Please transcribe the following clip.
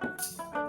감사합니다.